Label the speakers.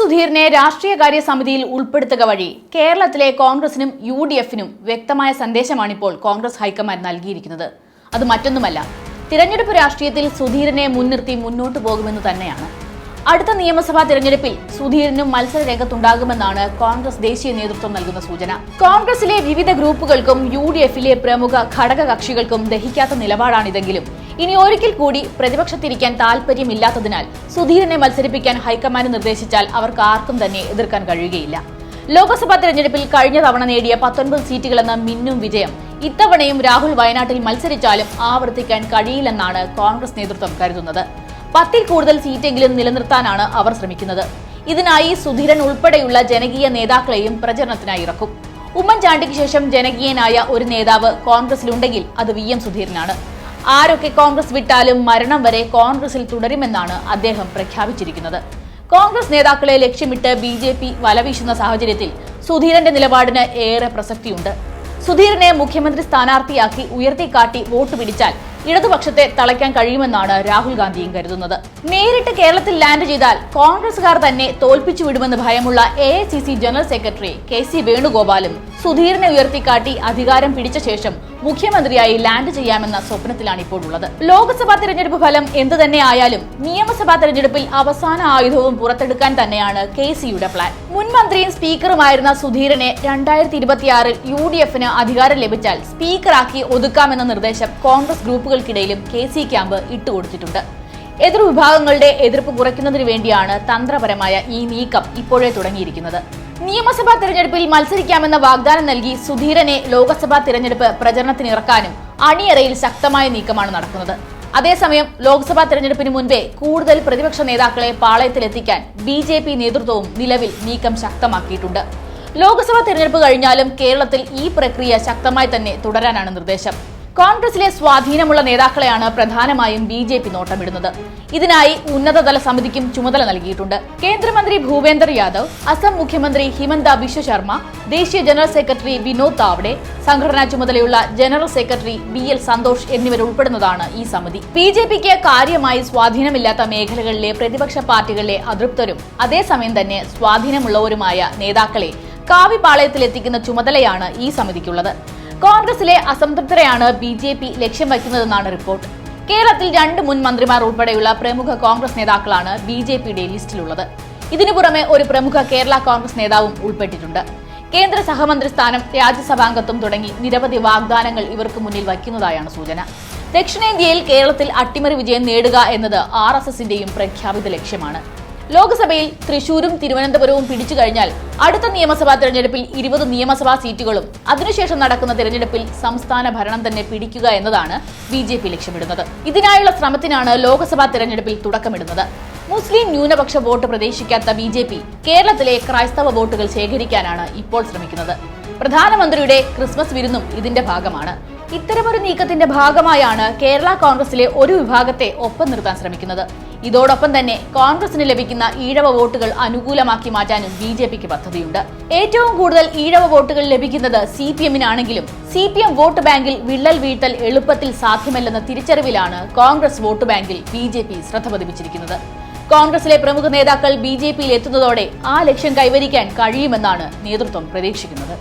Speaker 1: സുധീറിനെ രാഷ്ട്രീയകാര്യ സമിതിയിൽ ഉൾപ്പെടുത്തുക വഴി കേരളത്തിലെ കോൺഗ്രസിനും യു ഡി എഫിനും വ്യക്തമായ സന്ദേശമാണിപ്പോൾ കോൺഗ്രസ് ഹൈക്കമാൻഡ് നൽകിയിരിക്കുന്നത്. അത് മറ്റൊന്നുമല്ല തിരഞ്ഞെടുപ്പ് രാഷ്ട്രീയത്തിൽ സുധീറിനെ മുൻനിർത്തി മുന്നോട്ടു പോകുമെന്ന് തന്നെയാണ്. അടുത്ത നിയമസഭാ തിരഞ്ഞെടുപ്പിൽ സുധീറിനും മത്സര രംഗത്തുണ്ടാകുമെന്നാണ് കോൺഗ്രസ് ദേശീയ നേതൃത്വം നൽകുന്ന സൂചന. കോൺഗ്രസിലെ വിവിധ ഗ്രൂപ്പുകൾക്കും യു ഡി എഫിലെ പ്രമുഖ ഘടക കക്ഷികൾക്കും ദഹിക്കാത്ത നിലപാടാണിതെങ്കിലും ഇനി ഒരിക്കൽ കൂടി പ്രതിപക്ഷത്തിരിക്കാൻ താല്പര്യമില്ലാത്തതിനാൽ സുധീരനെ മത്സരിപ്പിക്കാൻ ഹൈക്കമാൻഡ് നിർദ്ദേശിച്ചാൽ അവർക്ക് ആർക്കും തന്നെ എതിർക്കാൻ കഴിയുകയില്ല. ലോക്സഭാ തെരഞ്ഞെടുപ്പിൽ കഴിഞ്ഞ തവണ നേടിയ പത്തൊൻപത് സീറ്റുകളെന്ന മിന്നും വിജയം ഇത്തവണയും രാഹുൽ വയനാട്ടിൽ മത്സരിച്ചാലും ആവർത്തിക്കാൻ കഴിയില്ലെന്നാണ് കോൺഗ്രസ് നേതൃത്വം കരുതുന്നത്. പത്തിൽ കൂടുതൽ സീറ്റെങ്കിലും നിലനിർത്താനാണ് അവർ ശ്രമിക്കുന്നത്. ഇതിനായി സുധീരൻ ഉൾപ്പെടെയുള്ള ജനകീയ നേതാക്കളെയും പ്രചരണത്തിനായി ഇറക്കും. ഉമ്മൻചാണ്ടിക്ക് ശേഷം ജനകീയനായ ഒരു നേതാവ് കോൺഗ്രസിലുണ്ടെങ്കിൽ അത് വി എം സുധീരനാണ്. ആരൊക്കെ കോൺഗ്രസ് വിട്ടാലും മരണം വരെ കോൺഗ്രസിൽ തുടരുമെന്നാണ് അദ്ദേഹം പ്രഖ്യാപിച്ചിരിക്കുന്നത്. കോൺഗ്രസ് നേതാക്കളെ ലക്ഷ്യമിട്ട് ബി ജെ പി വലവീശുന്ന സാഹചര്യത്തിൽ സുധീരന്റെ നിലപാടിന് ഏറെ പ്രസക്തിയുണ്ട്. സുധീരനെ മുഖ്യമന്ത്രി സ്ഥാനാർത്ഥിയാക്കി ഉയർത്തിക്കാട്ടി വോട്ട് പിടിച്ചാൽ ഇടതുപക്ഷത്തെ തളയ്ക്കാൻ കഴിയുമെന്നാണ് രാഹുൽ ഗാന്ധിയും കരുതുന്നത്. നേരിട്ട് കേരളത്തിൽ ലാൻഡ് ചെയ്താൽ കോൺഗ്രസുകാർ തന്നെ തോൽപ്പിച്ചു വിടുമെന്ന് ഭയമുള്ള A general secretary K C വേണുഗോപാലും സുധീറിനെ ഉയർത്തിക്കാട്ടി അധികാരം പിടിച്ച ശേഷം മുഖ്യമന്ത്രിയായി ലാൻഡ് ചെയ്യാമെന്ന സ്വപ്നത്തിലാണ് ഇപ്പോൾ ഉള്ളത് ലോക്സഭാ തെരഞ്ഞെടുപ്പ് ഫലം എന്തു തന്നെ ആയാലും നിയമസഭാ തെരഞ്ഞെടുപ്പിൽ അവസാന ആയുധവും പുറത്തെടുക്കാൻ തന്നെയാണ് കെ സിയുടെ പ്ലാൻ. മുൻമന്ത്രിയും സ്പീക്കറുമായിരുന്ന സുധീരനെ രണ്ടായിരത്തി ഇരുപത്തിയാറിൽ യു ഡി എഫിന് അധികാരം ലഭിച്ചാൽ സ്പീക്കറാക്കി ഒതുക്കാമെന്ന നിർദ്ദേശം കോൺഗ്രസ് ഗ്രൂപ്പുകൾക്കിടയിലും കെ സി ക്യാമ്പ് ഇട്ടുകൊടുത്തിട്ടുണ്ട്. എതിർ വിഭാഗങ്ങളുടെ എതിർപ്പ് കുറയ്ക്കുന്നതിന് വേണ്ടിയാണ് തന്ത്രപരമായ ഈ നീക്കം ഇപ്പോഴേ തുടങ്ങിയിരിക്കുന്നത്. നിയമസഭാ തിരഞ്ഞെടുപ്പിൽ മത്സരിക്കാമെന്ന വാഗ്ദാനം നൽകി സുധീരനെ ലോക്സഭാ തിരഞ്ഞെടുപ്പ് പ്രചരണത്തിനിറക്കാനും അണിയറയിൽ ശക്തമായ നീക്കമാണ് നടക്കുന്നത്. അതേസമയം ലോക്സഭാ തിരഞ്ഞെടുപ്പിന് മുൻപേ കൂടുതൽ പ്രതിപക്ഷ നേതാക്കളെ പാളയത്തിലെത്തിക്കാൻ ബി ജെ പി നേതൃത്വവും നിലവിൽ നീക്കം ശക്തമാക്കിയിട്ടുണ്ട്. ലോക്സഭാ തിരഞ്ഞെടുപ്പ് കഴിഞ്ഞാലും കേരളത്തിൽ ഈ പ്രക്രിയ ശക്തമായി തന്നെ തുടരാനാണ് നിർദ്ദേശം. കോൺഗ്രസിലെ സ്വാധീനമുള്ള നേതാക്കളെയാണ് പ്രധാനമായും ബി ജെ പി നോട്ടമിടുന്നത്. ഇതിനായി ഉന്നതതല സമിതിക്കും ചുമതല നൽകിയിട്ടുണ്ട്. കേന്ദ്രമന്ത്രി ഭൂപേന്ദർ യാദവ് അസം മുഖ്യമന്ത്രി ഹിമന്ത ബിശ്വ ശർമ്മ ദേശീയ ജനറൽ സെക്രട്ടറി വിനോദ് താവ്ഡെ സംഘടനാ ചുമതലയുള്ള general secretary B L Santhosh എന്നിവരുൾപ്പെടുന്നതാണ് ഈ സമിതി. ബി ജെ പിക്ക് കാര്യമായി സ്വാധീനമില്ലാത്ത മേഖലകളിലെ പ്രതിപക്ഷ പാർട്ടികളിലെ അതൃപ്തരും അതേസമയം തന്നെ സ്വാധീനമുള്ളവരുമായ നേതാക്കളെ കാവിപാളയത്തിലെത്തിക്കുന്ന ചുമതലയാണ് ഈ സമിതിക്കുള്ളത്. കോൺഗ്രസിലെ അസംതൃപ്തരെയാണ് ബി ജെ പി ലക്ഷ്യം വയ്ക്കുന്നതെന്നാണ് റിപ്പോർട്ട്. കേരളത്തിൽ രണ്ട് മുൻ മന്ത്രിമാർ ഉൾപ്പെടെയുള്ള പ്രമുഖ കോൺഗ്രസ് നേതാക്കളാണ് ബി ജെ പിയുടെ ലിസ്റ്റിലുള്ളത്. ഇതിനു പുറമെ ഒരു പ്രമുഖ കേരള കോൺഗ്രസ് നേതാവും ഉൾപ്പെട്ടിട്ടുണ്ട്. കേന്ദ്ര സഹമന്ത്രി സ്ഥാനം രാജ്യസഭാംഗത്വം തുടങ്ങി നിരവധി വാഗ്ദാനങ്ങൾ ഇവർക്ക് മുന്നിൽ വയ്ക്കുന്നതായാണ് സൂചന. ദക്ഷിണേന്ത്യയിൽ കേരളത്തിൽ അട്ടിമറി വിജയം നേടുക എന്നത് ആർ എസ് എസിന്റെയും പ്രഖ്യാപിത ലക്ഷ്യമാണ്. ലോക്സഭയിൽ തൃശൂരും തിരുവനന്തപുരവും പിടിച്ചു കഴിഞ്ഞാൽ അടുത്ത നിയമസഭാ തെരഞ്ഞെടുപ്പിൽ ഇരുപത് നിയമസഭാ സീറ്റുകളും അതിനുശേഷം നടക്കുന്ന തെരഞ്ഞെടുപ്പിൽ സംസ്ഥാന ഭരണം തന്നെ പിടിക്കുക എന്നതാണ് ബി ജെ പി ലക്ഷ്യമിടുന്നത്. ഇതിനായുള്ള ശ്രമത്തിനാണ് ലോക്സഭാ തെരഞ്ഞെടുപ്പിൽ തുടക്കമിടുന്നത്. മുസ്ലിം ന്യൂനപക്ഷ വോട്ട് പ്രതീക്ഷിക്കാത്ത ബി ജെ പി കേരളത്തിലെ ക്രൈസ്തവ വോട്ടുകൾ ശേഖരിക്കാനാണ് ഇപ്പോൾ ശ്രമിക്കുന്നത്. പ്രധാനമന്ത്രിയുടെ ക്രിസ്മസ് വിരുന്നും ഇതിന്റെ ഭാഗമാണ്. ഇത്തരമൊരു നീക്കത്തിന്റെ ഭാഗമായാണ് കേരള കോൺഗ്രസിലെ ഒരു വിഭാഗത്തെ ഒപ്പം നിർത്താൻ ശ്രമിക്കുന്നത്. ഇതോടൊപ്പം തന്നെ കോൺഗ്രസിന് ലഭിക്കുന്ന ഈഴവ വോട്ടുകൾ അനുകൂലമാക്കി മാറ്റാനും ബി ജെ പിക്ക് പദ്ധതിയുണ്ട്. ഏറ്റവും കൂടുതൽ ഈഴവ വോട്ടുകൾ ലഭിക്കുന്നത് സി പി എമ്മിനാണെങ്കിലും സി പി എം വോട്ട് ബാങ്കിൽ വിള്ളൽ വീഴ്ത്തൽ എളുപ്പത്തിൽ സാധ്യമല്ലെന്ന തിരിച്ചറിവിലാണ് കോൺഗ്രസ് വോട്ട് ബാങ്കിൽ ബി ജെ പി ശ്രദ്ധ പതിപ്പിച്ചിരിക്കുന്നത്. കോൺഗ്രസിലെ പ്രമുഖ നേതാക്കൾ ബി ജെ പിയിൽ എത്തുന്നതോടെ ആ ലക്ഷ്യം കൈവരിക്കാൻ കഴിയുമെന്നാണ് നേതൃത്വം പ്രതീക്ഷിക്കുന്നത്.